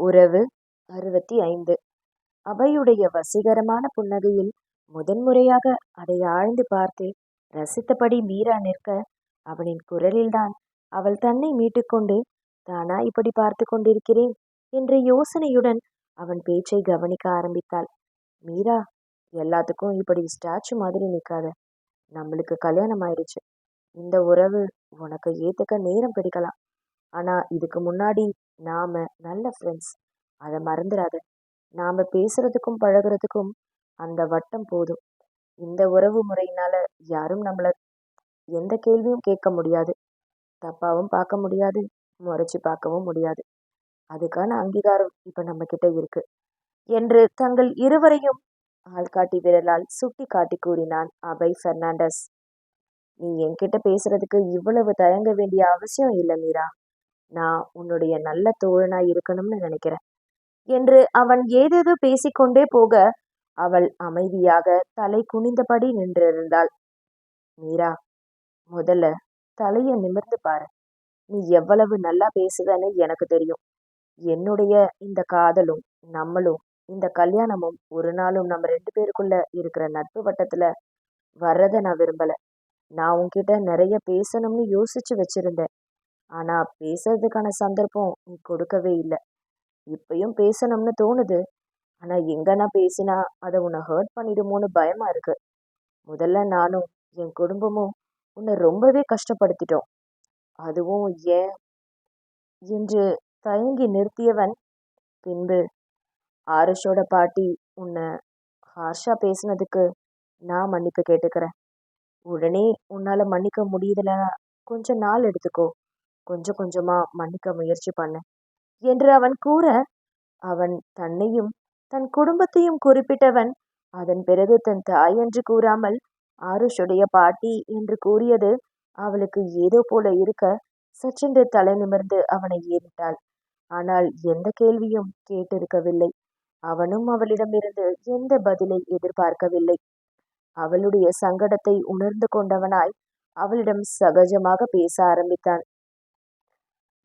உறவு அறுபத்தி ஐந்து. அவையுடைய வசீகரமான புன்னகையில் முதன்முறையாக அதை ஆழ்ந்து பார்த்து ரசித்தபடி மீரா நிற்க அவனின் குரலில்தான் அவள் தன்னை மீட்டுக்கொண்டு தானா இப்படி பார்த்து கொண்டிருக்கிறேன் என்ற யோசனையுடன் அவன் பேச்சை கவனிக்க ஆரம்பித்தாள். மீரா எல்லாத்துக்கும் இப்படி ஸ்டாச்சு மாதிரி நிற்காத நம்மளுக்கு கல்யாணம் ஆயிடுச்சு இந்த உறவு உனக்கு ஏத்துக்க நேரம் பிடிக்கலாம். ஆனால் இதுக்கு முன்னாடி நாம் நல்ல ஃப்ரெண்ட்ஸ் அதை மறந்துடாத நாம் பேசுகிறதுக்கும் பழகுறதுக்கும் அந்த வட்டம் போதும். இந்த உறவு முறையினால் யாரும் நம்மளை எந்த கேள்வியும் கேட்க முடியாது. தப்பாகவும் பார்க்க முடியாது. முறைச்சி பார்க்கவும் முடியாது. அதுக்கான அங்கீகாரம் இப்போ நம்ம கிட்ட இருக்கு. என்று தங்கள் இருவரையும் ஆள்காட்டி விரலால் சுட்டி காட்டி கூறினான் அபய் பெர்னாண்டஸ். நீ என்கிட்ட பேசுறதுக்கு இவ்வளவு தயங்க வேண்டிய அவசியம் இல்லை மீரா. நான் உன்னுடைய நல்ல தோழனா இருக்கணும்னு நினைக்கிறேன். என்று அவன் ஏதேதோ பேசிக்கொண்டே போக அவள் அமைதியாக தலை குனிந்தபடி நின்றிருந்தாள். மீரா முதல்ல தலைய நிமிர்ந்து பாரு. நீ எவ்வளவு நல்லா பேசுவேன்னு எனக்கு தெரியும். என்னுடைய இந்த காதலும் நம்மளும் இந்த கல்யாணமும் ஒரு நாளும் நம்ம ரெண்டு பேருக்குள்ள இருக்கிற நட்பு வட்டத்துல வர்றத நான் விரும்பல. நான் உன்கிட்ட நிறைய பேசணும்னு யோசிச்சு வச்சிருந்தேன். ஆனால் பேசுறதுக்கான சந்தர்ப்பம் நீ கொடுக்கவே இல்லை. இப்பயும் பேசணும்னு தோணுது. ஆனால் எங்கே நான் பேசினா அதை உன்னை ஹர்ட் பண்ணிடுமோன்னு பயமாக இருக்கு. முதல்ல நானும் என் குடும்பமும் உன்னை ரொம்பவே கஷ்டப்படுத்திட்டோம். அதுவும் ஏன்? என்று தயங்கி நிறுத்தியவன். பின்பு ஆருஷோட பாட்டி உன்னை ஹார்ஷா பேசினதுக்கு நான் மன்னிப்பு கேட்டுக்கிறேன். உடனே உன்னால் மன்னிக்க முடியுதுல கொஞ்ச நாள் எடுத்துக்கோ. கொஞ்சம் கொஞ்சமா மன்னிக்க முயற்சி பண்ண என்று அவன் கூற அவன் தன்னையும் தன் குடும்பத்தையும் குறிப்பிட்டவன் அதன் பிறகு தன் தாய் என்று கூறாமல் ஆருஷுடைய பாட்டி என்று கூறியது அவளுக்கு ஏதோ போல இருக்க சற்றென்று தலை நிமிர்ந்து அவனை ஏறிட்டாள். ஆனால் எந்த கேள்வியும் கேட்டிருக்கவில்லை. அவனும் அவளிடமிருந்து எந்த பதிலை எதிர்பார்க்கவில்லை. அவளுடைய சங்கடத்தை உணர்ந்து கொண்டவனாய் அவளிடம் சகஜமாக பேச ஆரம்பித்தான்.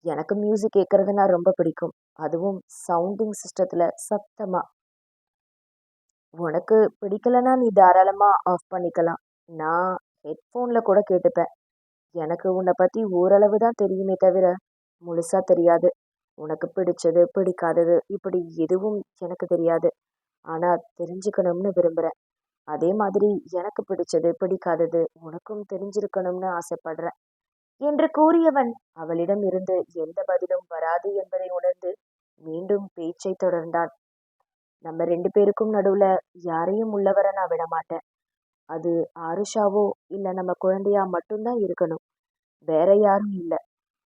எனக்கு மியூசிக் கேட்கறதுனா ரொம்ப பிடிக்கும். அதுவும் சவுண்டிங் சிஸ்டத்தில் சத்தமாக உனக்கு பிடிக்கலனா நீ தாராளமாக ஆஃப் பண்ணிக்கலாம். நான் ஹெட்ஃபோனில் கூட கேட்டுப்பேன். எனக்கு உன்னை பற்றி ஓரளவு தான் தெரியுமே தவிர முழுசாக தெரியாது. உனக்கு பிடிச்சது பிடிக்காதது இப்படி எதுவும் எனக்கு தெரியாது. ஆனால் தெரிஞ்சுக்கணும்னு விரும்புகிறேன் அதே மாதிரி எனக்கு பிடிச்சது பிடிக்காதது உனக்கும் தெரிஞ்சிருக்கணும்னு ஆசைப்படுறேன். என்று கூறியவன் அவளிடம் இருந்து எந்த பதிலும் வராது என்பதை உணர்ந்து மீண்டும் பேச்சை தொடர்ந்தான். நம்ம ரெண்டு பேருக்கும் நடுவுல யாரையும் உள்ளவர நான் விட மாட்டேன். அது ஆருஷாவோ இல்ல நம்ம குழந்தையா மட்டும்தான் இருக்கணும். வேற யாரும் இல்ல.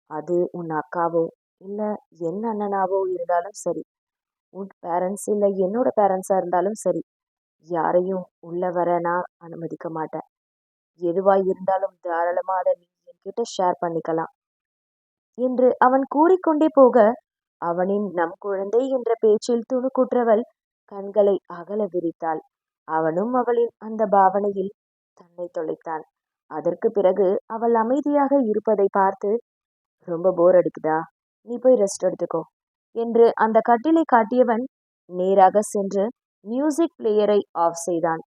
அது உன் அக்காவோ இல்ல என் அண்ணனாவோ இருந்தாலும் சரி. உன் பேரண்ட்ஸ் இல்ல என்னோட பேரண்ட்ஸா இருந்தாலும் சரி. யாரையும் உள்ள வர நான் அனுமதிக்க மாட்டேன். எதுவாய் இருந்தாலும் தாராளமா அதை நீ கிட்ட ஷேர் பண்ணிக்கலாம். என்று அவன் கூறிக்கொண்டே போக அவனின் நம் குழந்தை என்ற பேச்சில் துணுக்குற்றவள் கண்களை அகல விரித்தாள். அவனும் அவளின் அந்த பாவனையில் தன்னை தொலைத்தான். அதற்கு பிறகு அவள் அமைதியாக இருப்பதை பார்த்து ரொம்ப போர் அடிக்குதா? நீ போய் ரெஸ்ட் எடுத்துக்கோ என்று அந்த கட்டிலை காட்டியவன் நேராக சென்று மியூசிக் பிளேயரை ஆஃப் செய்தான்.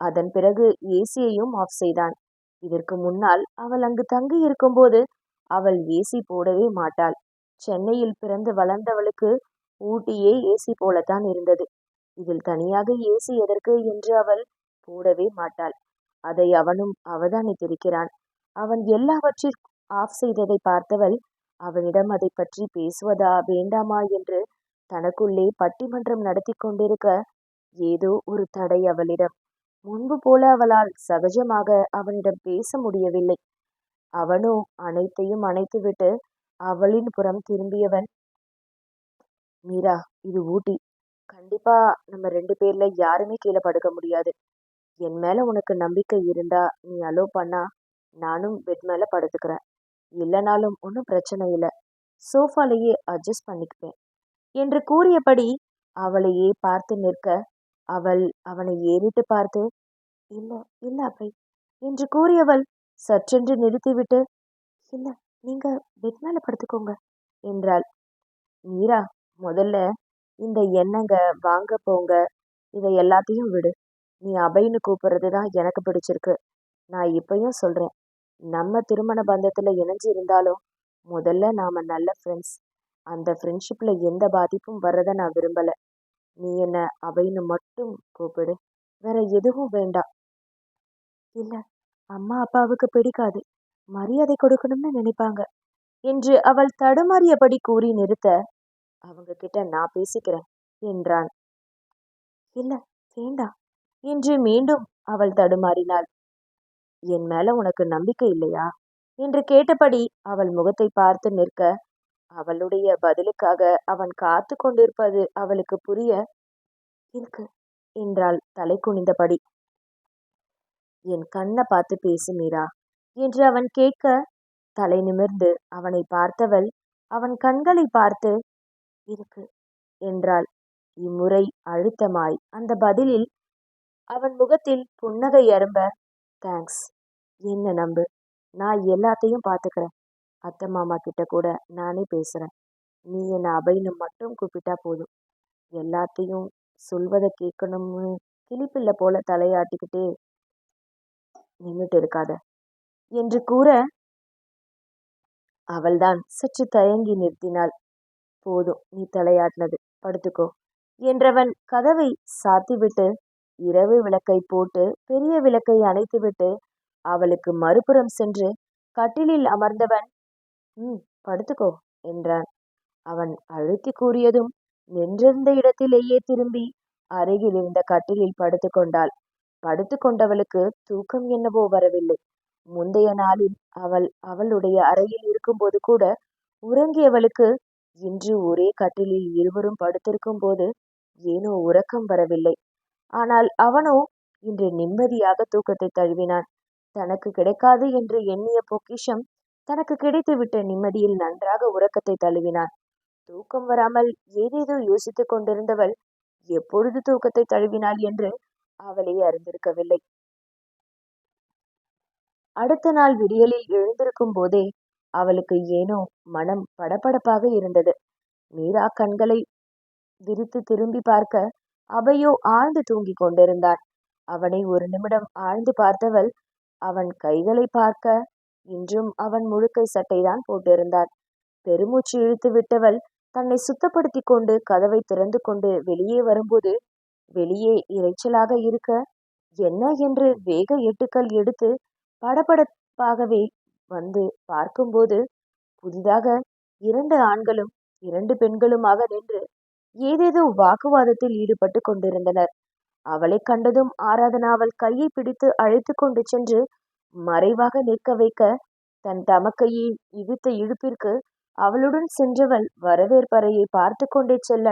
அதன் பிறகு ஏசியையும் ஆஃப் செய்தான். இதற்கு முன்னால் அவள் அங்கு தங்கி இருக்கும்போது அவள் ஏசி போடவே மாட்டாள். சென்னையில் பிறந்து வளர்ந்தவளுக்கு ஊட்டியே ஏசி போலத்தான் இருந்தது. இதில் தனியாக ஏசி எதற்கு என்று அவள் போடவே மாட்டாள். அதை அவனும் அவதானித்திருக்கிறான் அவன் எல்லாவற்றிற்கும் ஆஃப் செய்ததை பார்த்தவள் அவனிடம் அதை பற்றி பேசுவதா வேண்டாமா என்று தனக்குள்ளே பட்டிமன்றம் நடத்தி கொண்டிருக்க ஏதோ ஒரு தடை அவளிடம். முன்பு போல அவளால் சகஜமாக அவனிடம் பேச முடியவில்லை. அவனோ அனைத்தையும் அணைத்துவிட்டு அவளின் புறம் திரும்பியவன் மீரா இது ஊட்டி. கண்டிப்பா நம்ம ரெண்டு பேர்ல யாருமே கீழே படுக்க முடியாது. என் மேல உனக்கு நம்பிக்கை இருந்தா நீ அலோ பண்ணா நானும் பெட் மேல படுத்துக்கிறேன். இல்லைனாலும் ஒன்றும் பிரச்சனை இல்லை. சோஃபாலேயே அட்ஜஸ்ட் பண்ணிக்குவேன் என்று கூறியபடி அவளையே பார்த்து நிற்க அவள் அவனை ஏறிட்டு பார்த்து இல்லை இல்லை அப்பை என்று கூறியவள் சற்றென்று நிறுத்திவிட்டு இல்லை நீங்க பெட் மேலே படுத்துக்கோங்க என்றாள். மீரா முதல்ல இந்த எண்ணங்க வாங்க போங்க இதை எல்லாத்தையும் விடு. நீ அபைன்னு கூப்பிடுறது தான் எனக்கு பிடிச்சிருக்கு. நான் இப்பயும் சொல்கிறேன் நம்ம திருமண பந்தத்தில் இணைஞ்சு இருந்தாலும் முதல்ல நாம் நல்ல ஃப்ரெண்ட்ஸ் அந்த ஃப்ரெண்ட்ஷிப்பில் எந்த பாதிப்பும் வர்றதை நான் விரும்பலை. நீ என்ன அவைன்னு மட்டும் கூப்பிடு. வேற எதுவும் வேண்டாம் இல்லை அம்மா அப்பாவுக்கு பிடிக்காது. மரியாதை கொடுக்கணும்னு நினைப்பாங்க. என்று அவள் தடுமாறியபடி கூறி நிறுத்த அவங்க கிட்ட நான் பேசிக்கிறேன் என்றான். இல்ல வேண்டாம் என்று மீண்டும் அவள் தடுமாறினாள். என் மேல உனக்கு நம்பிக்கை இல்லையா? என்று கேட்டபடி அவள் முகத்தை பார்த்து நிற்க அவளுடைய பதிலுக்காக அவன் காத்து கொண்டிருப்பது அவளுக்கு புரிய இருக்கு என்றாள் தலை குனிந்தபடி. என் கண்ணை பார்த்து பேசு மீரா என்று அவன் கேட்க தலை நிமிர்ந்து அவனை பார்த்தவள் அவன் கண்களை பார்த்து இருக்கு என்றாள். இம்முறை அழுத்தமாய் அந்த பதிலில் அவன் முகத்தில் புன்னகை அரும்ப தேங்க்ஸ் என்ன நம்பு நான் எல்லாத்தையும் பார்த்துக்கிறேன். அத்தை மாமா கிட்ட கூட நானே பேசுகிறேன் நீ என்னை அபைன்னு மட்டும் கூப்பிட்டா போதும். எல்லாத்தையும் சொல்வதை கேட்கணும்னு கிளிப்பிள்ளை போல தலையாட்டிக்கிட்டே நின்றுட்டு இருக்காத. என்று கூற அவள்தான் சற்று தயங்கி நிறுத்தினாள். போதும் நீ தலையாட்டினது. படுத்துக்கோ என்றவன் கதவை சாத்திவிட்டு இரவு விளக்கை போட்டு பெரிய விளக்கை அணைத்துவிட்டு அவளுக்கு மறுபுறம் சென்று கட்டிலில் அமர்ந்தவன் ம் படுத்துக்கோ என்றான். அவன் அழுத்தி கூறியதும் நின்றிருந்த இடத்திலேயே திரும்பி அருகில் இருந்த கட்டிலில் படுத்துக்கொண்டாள் கொண்டாள். கொண்டவளுக்கு தூக்கம் என்னவோ வரவில்லை. முந்தைய நாளில் அவள் அவளுடைய அறையில் இருக்கும்போது கூட உறங்கியவளுக்கு இன்று ஒரே கட்டிலில் இருவரும் படுத்திருக்கும் போது ஏனோ உறக்கம் வரவில்லை. ஆனால் அவனோ இன்று நிம்மதியாக தூக்கத்தை தழுவினான். தனக்கு கிடைக்காது என்று எண்ணிய பொக்கிஷம் தனக்கு கிடைத்துவிட்ட நிம்மதியில் நன்றாக உறக்கத்தை தழுவினான். தூக்கம் வராமல் ஏதேதோ யோசித்துக் கொண்டிருந்தவள் எப்பொழுது தூக்கத்தை தழுவினாள் என்று அவளே அறிந்திருக்கவில்லை. அடுத்த நாள் விடியலில் எழுந்திருக்கும் போதே அவளுக்கு ஏனோ மனம் படபடப்பாக இருந்தது. மீரா கண்களை விரித்து திரும்பி பார்க்க அபையோ ஆழ்ந்து தூங்கிக் கொண்டிருந்தான் அவனை ஒரு நிமிடம் ஆழ்ந்து பார்த்தவள் அவன் கைகளை பார்க்க இன்றும் அவன் முழுக்கை சட்டைதான் போட்டிருந்தான் பெருமூச்சு இழுத்து விட்டவள் தன்னை சுத்தப்படுத்தி கொண்டு கதவை திறந்து கொண்டு வெளியே வரும்போது வெளியே இறைச்சலாக இருக்க என்ன? என்று வேக எட்டுக்கள் எடுத்து படபடப்பாகவே வந்து பார்க்கும்போது புதிதாக இரண்டு ஆண்களும் இரண்டு பெண்களுமாக நின்று ஏதேதோ வாக்குவாதத்தில் ஈடுபட்டு கொண்டிருந்தனர். அவளை கண்டதும் ஆராதனா அவள் கையை பிடித்து அழைத்து கொண்டு சென்று மறைவாக நிற்க வைக்க தன் தமக்கையை இழுத்த இழுப்பிற்கு அவளுடன் சென்றவள் வரவேற்பறையை பார்த்து கொண்டே செல்ல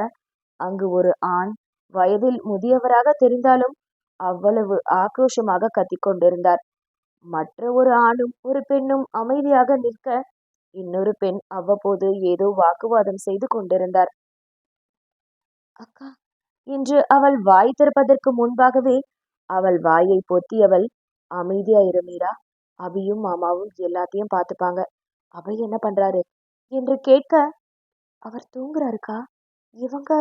அங்கு ஒரு ஆண் வயதில் முதியவராக தெரிந்தாலும் அவ்வளவு ஆக்ரோஷமாக கத்திக்கொண்டிருந்தார் மற்ற ஒரு ஆணும் ஒரு பெண்ணும் அமைதியாக நிற்க இன்னொரு பெண் அவ்வப்போது ஏதோ வாக்குவாதம் செய்து கொண்டிருந்தார். அக்கா என்று அவள் வாய் திறப்பதற்கு முன்பாகவே அவள் வாயை பொத்தியவள் அமைதியா இரு மீரா. அபியும் மாமாவும் எல்லாத்தையும் பார்த்துப்பாங்க. அபை என்ன பண்றாரு? என்று கேட்க அவர் தூங்குறாருக்கா? இவங்க?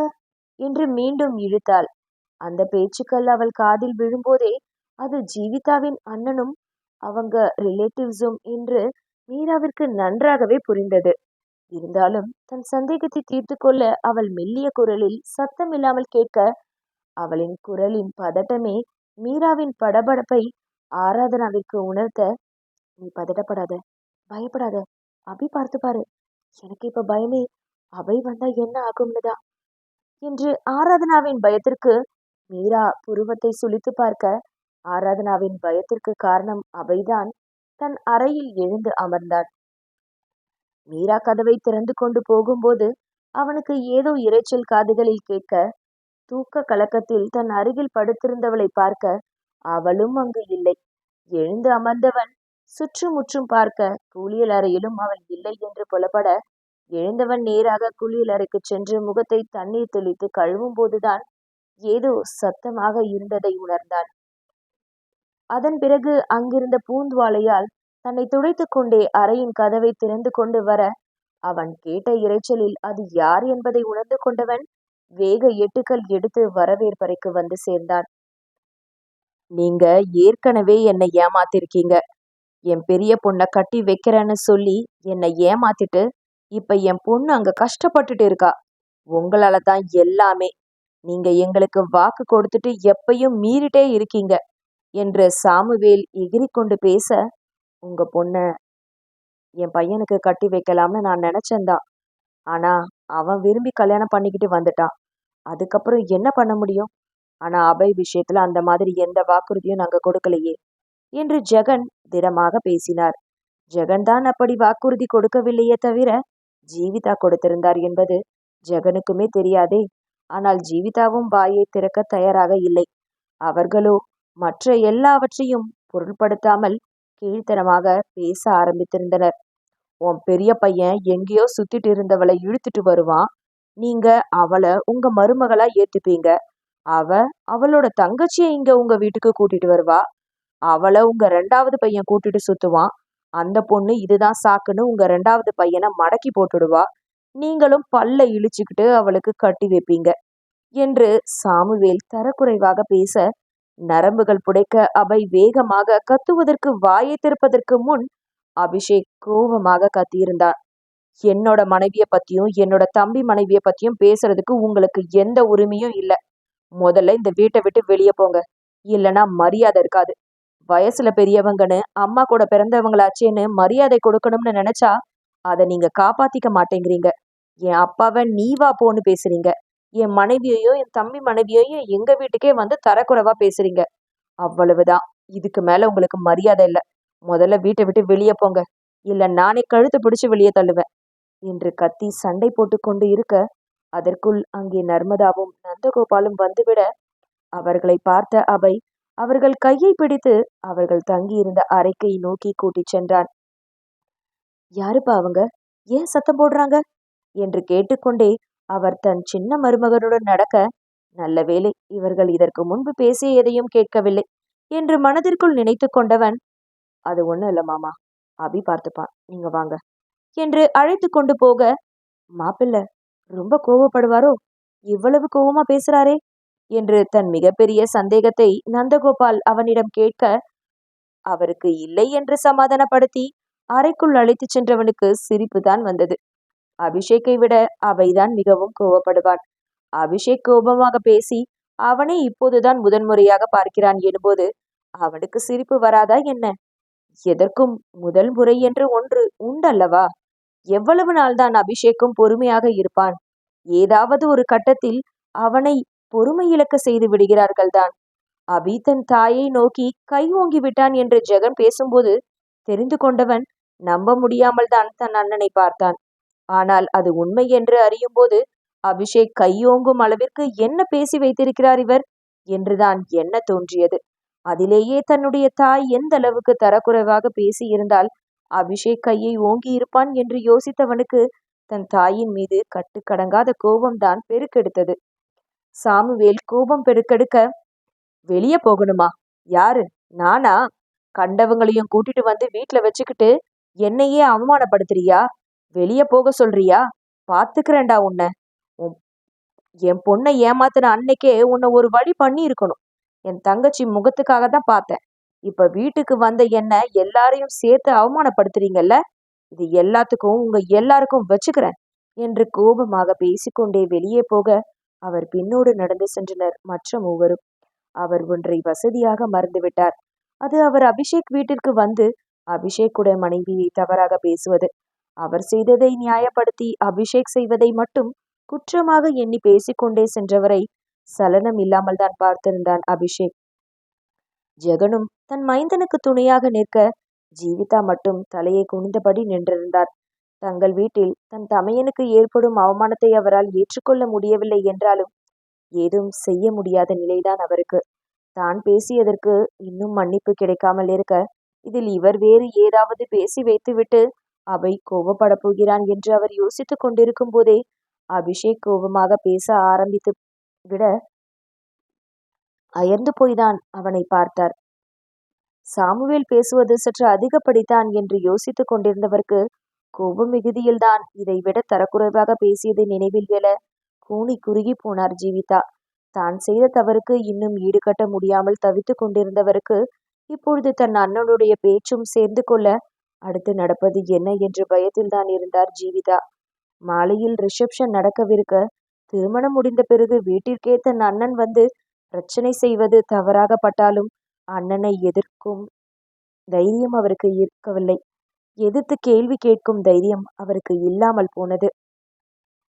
என்று மீண்டும் இழுத்தாள். அந்த பேச்சுக்கள் அவள் காதில் விழும்போதே அது ஜீவிதாவின் அண்ணனும் அவங்க ரிலேட்டிவ்ஸும் என்று மீராவிற்கு நன்றாகவே புரிந்தது. இருந்தாலும் தன் சந்தேகத்தை தீர்த்து கொள்ள அவள் மெல்லிய குரலில் சத்தம் இல்லாமல் கேட்க அவளின் குரலின் பதட்டமே மீராவின் படபடப்பை ஆராதனாவிற்கு உணர்த்த நீ பதட்டப்படாத பயப்படாத. அபி பார்த்து பாரு. எனக்கு இப்ப பயமே. அவை வந்தா என்ன ஆகும்னுதான் என்று ஆராதனாவின் பயத்திற்கு மீரா புருவத்தை சுழித்து பார்க்க ஆராதனாவின் பயத்திற்கு காரணம் அவைதான். தன் அறையில் எழுந்து அமர்ந்தான் மீரா கதவை திறந்து கொண்டு போகும்போது அவனுக்கு ஏதோ இரைச்சல் காதுகளில் கேட்க தூக்க கலக்கத்தில் தன் அருகில் படுத்திருந்தவளை பார்க்க அவளும் அங்கு இல்லை. எழுந்து அமர்ந்தவன் சுற்றுமுற்றும் பார்க்க குளியல் அறையிலும் அவள் இல்லை என்று புலப்பட எழுந்தவன் நேராக குளியல் அறைக்கு சென்று முகத்தை தண்ணீர் தெளித்து கழுவும் போதுதான் ஏதோ சத்தமாக இருந்ததை உணர்ந்தான். அதன் பிறகு அங்கிருந்த பூந்துவாலையால் தன்னை துடைத்து கொண்டே அறையின் கதவை திறந்து கொண்டு வர அவன் கேட்ட இரைச்சலில் அது யார் என்பதை உணர்ந்து கொண்டவன் வேக எட்டுக்கள் எடுத்து வரவேற்பறைக்கு வந்து சேர்ந்தான். நீங்க ஏற்கனவே என்னை ஏமாத்திருக்கீங்க. என் பெரிய பொண்ணை கட்டி வைக்கிறேன்னு சொல்லி என்னை ஏமாத்திட்டு இப்ப என் பொண்ணு அங்க கஷ்டப்பட்டுட்டு இருக்கா. உங்களால தான் எல்லாமே. நீங்க எங்களுக்கு வாக்கு கொடுத்துட்டு எப்பயும் மீறிட்டே இருக்கீங்க என்று சாமுவேல் எகிரி கொண்டு பேச உங்க பொண்ண என் பையனுக்கு கட்டி வைக்கலாம்னு நான் நினைச்சேன்தான் ஆனா அவன் விரும்பி கல்யாணம் பண்ணிக்கிட்டு வந்துட்டான். அதுக்கப்புறம் என்ன பண்ண முடியும்? ஆனா அபய் விஷயத்துல அந்த மாதிரி எந்த வாக்குறுதியும் நாங்க கொடுக்கலையே என்று ஜெகன் திடமாக பேசினார். ஜெகன் தான் அப்படி வாக்குறுதி கொடுக்கவில்லையே தவிர ஜீவிதா கொடுத்திருந்தார் என்பது ஜெகனுக்குமே தெரியாதே. ஆனால் ஜீவிதாவும் வாயை திறக்க தயாராக இல்லை. அவர்களோ மற்ற எல்லாவற்றையும் பொருட்படுத்தாமல் கீழ்த்தனமாக பேச ஆரம்பித்திருந்தனர். உன் பெரிய பையன் எங்கேயோ சுத்திட்டு இருந்தவளை இழுத்துட்டு வருவான். நீங்க அவளை உங்க மருமகளா ஏத்துப்பீங்க. அவ அவளோட தங்கச்சியை இங்க உங்க வீட்டுக்கு கூட்டிட்டு வருவா. அவளை உங்க ரெண்டாவது பையன் கூட்டிட்டு சுத்துவான். அந்த பொண்ணு இதுதான் சாக்குன்னு உங்க ரெண்டாவது பையனை மடக்கி போட்டுடுவா. நீங்களும் பல்ல இழிச்சுக்கிட்டு அவளுக்கு கட்டி வைப்பீங்க. என்று சாமுவேல் தரக்குறைவாக பேச நரம்புகள் புடைக்க அபை வேகமாக கத்துவதற்கு வாயை திறப்பதற்கு முன் அபிஷேக் கோபமாக கத்தியிருந்தான் என்னோட மனைவிய பத்தியும் என்னோட தம்பி மனைவிய பத்தியும் பேசுறதுக்கு உங்களுக்கு எந்த உரிமையும் இல்லை. முதல்ல இந்த வீட்டை விட்டு வெளியே போங்க. இல்லைன்னா மரியாதை இருக்காது. வயசுல பெரியவங்கன்னு அம்மா கூட பிறந்தவங்களாச்சேன்னு மரியாதை கொடுக்கணும்னு நினைச்சா அதை நீங்க காப்பாத்திக்க மாட்டேங்கிறீங்க. என் அப்பாவை நீவா போன்னு பேசுறீங்க. என் மனைவியையும் என் தம்பி மனைவியையும் எங்க வீட்டுக்கே வந்து தரக்குறைவா பேசுறீங்க. அவ்வளவுதான். இதுக்கு மேல உங்களுக்கு மரியாதை இல்லை. முதல்ல வீட்டை விட்டு வெளியே போங்க. இல்ல நானே கழுத்து பிடிச்சு வெளியே தள்ளுவேன். என்று கத்தி சண்டை போட்டு கொண்டு இருக்க அதற்குள் அங்கே நர்மதாவும் நந்தகோபாலும் வந்துவிட அவர்களை பார்த்த அபை அவர்கள் கையை பிடித்து அவர்கள் தங்கியிருந்த அறைக்கை நோக்கி கூட்டிச் சென்றான். யாருப்பா அவங்க? ஏன் சத்தம் போடுறாங்க? என்று கேட்டுக்கொண்டே அவர் தன் சின்ன மருமகனுடன் நடக்க நல்ல வேளை இவர்கள் இதற்கு முன்பு பேசிய எதையும் கேட்கவில்லை என்று மனதிற்குள் நினைத்து கொண்டவன் அது ஒண்ணும் இல்ல மாமா அபி பார்த்துப்பான் நீங்க வாங்க என்று அழைத்து கொண்டு போக மாப்பிள்ள ரொம்ப கோவப்படுவாரோ? இவ்வளவு கோவமா பேசுறாரே? என்று தன் மிகப்பெரிய சந்தேகத்தை நந்தகோபால் அவனிடம் கேட்க அவருக்கு இல்லை என்று சமாதானப்படுத்தி அறைக்குள் அழைத்து சென்றவனுக்கு சிரிப்பு தான் வந்தது. அபிஷேக்கை விட அவைதான் மிகவும் கோவப்படுவான் அபிஷேக் கோபமாக பேசி அவனை இப்போதுதான் முதன்முறையாக பார்க்கிறான் எனும்போது அவனுக்கு சிரிப்பு வராதா என்ன? எதற்கும் முதல் முறை என்று ஒன்று உண்டல்லவா? எவ்வளவு நாள்தான் அபிஷேக்கும் பொறுமையாக இருப்பான்? ஏதாவது ஒரு கட்டத்தில் அவனை பொறுமை இழக்க செய்து விடுகிறார்கள் தான். அபி தன் தாயை நோக்கி கை ஓங்கி விட்டான் என்று ஜெகன் பேசும்போது தெரிந்து கொண்டவன் நம்ப முடியாமல் தான் தன் அண்ணனை பார்த்தான். ஆனால் அது உண்மை என்று அறியும்போது அபிஷேக் கையோங்கும் அளவிற்கு என்ன பேசி வைத்திருக்கிறார் இவர்? என்றுதான் என்ன தோன்றியது. அதிலேயே தன்னுடைய தாய் எந்த அளவுக்கு தரக்குறைவாக பேசியிருந்தால் அபிஷேக் கையை ஓங்கி இருப்பான் என்று யோசித்தவனுக்கு தன் தாயின் மீது கட்டுக்கடங்காத கோபம்தான் பெருக்கெடுத்தது. சாமுவேல் கோபம் பெருக்கெடுக்க வெளியே போகணுமா? யாரு? நானா? கண்டவங்களையும் கூட்டிட்டு வந்து வீட்டுல வச்சுக்கிட்டு என்னையே அவமானப்படுத்துறியா? வெளியே போக சொல்றியா? பாத்துக்கிறேன்டா உன்னை. என் பொண்ணை ஏமாத்தின அன்னைக்கே உன்னை ஒரு வழி பண்ணி இருக்கணும் என் தங்கச்சி முகத்துக்காக தான் பார்த்தேன். இப்ப வீட்டுக்கு வந்த என்ன எல்லாரையும் சேர்த்து அவமானப்படுத்துறீங்கல்ல? இது எல்லாத்துக்கும் உங்க எல்லாருக்கும் வச்சுக்கிறேன் என்று கோபமாக பேசிக்கொண்டே வெளியே போக அவர் பின்னோடு நடந்து சென்றனர் மற்ற மூவரும். அவர் ஒன்றை வசதியாக மறந்துவிட்டார் அது அவர் அபிஷேக் வீட்டிற்கு வந்து அபிஷேக்குடைய மனைவியை தவறாக பேசுவது. அவர் செய்ததை நியாயப்படுத்தி அபிஷேக் செய்வதை மட்டும் குற்றமாக எண்ணி பேசிக்கொண்டே சென்றவரை சலனம் இல்லாமல் தான் பார்த்திருந்தான் அபிஷேக். ஜெகனும் தன் மைந்தனுக்கு துணையாக நிற்க ஜீவிதா மட்டும் தலையை குனிந்தபடி நின்றிருந்தார். தங்கள் வீட்டில் தன் தமையனுக்கு ஏற்படும் அவமானத்தை அவரால் ஏற்றுக்கொள்ள முடியவில்லை என்றாலும் ஏதும் செய்ய முடியாத நிலைதான் அவருக்கு. தான் பேசியதற்கு இன்னும் மன்னிப்பு கிடைக்காமல் இருக்க இதில் இவர் வேறு ஏதாவது பேசி வைத்துவிட்டு அவை கோபப்பட போகிறான் என்று அவர் யோசித்துக் கொண்டிருக்கும் போதே அபிஷேக் கோபமாக பேச ஆரம்பித்து விட அயர்ந்து போய்தான் அவனை பார்த்தார். சாமுவேல் பேசுவது சற்று அதிகப்படித்தான் என்று யோசித்துக் கொண்டிருந்தவருக்கு கோபம் மிகுதியில்தான் இதை விட தரக்குறைவாக பேசியது நினைவில் எழ கூனி குறுகி போனார் ஜீவிதா. தான் செய்த தவறுக்கு இன்னும் ஈடுகட்ட முடியாமல் தவித்துக் கொண்டிருந்தவருக்கு இப்பொழுது தன் அண்ணனுடைய பேச்சும் சேர்ந்து கொள்ள அடுத்து நடப்பது என்ன என்ற பயத்தில் தான் இருந்தார் ஜீவிதா. மாலையில் ரிசப்ஷன் நடக்கவிருக்க திருமணம் முடிந்த பிறகு வீட்டிற்கே தன் அண்ணன் வந்து பிரச்சனை செய்வது தவறாகப்பட்டாலும் அண்ணனை எதிர்க்கும் தைரியம் அவருக்கு இருக்கவில்லை. எதிர்த்து கேள்வி கேட்கும் தைரியம் அவருக்கு இல்லாமல் போனது.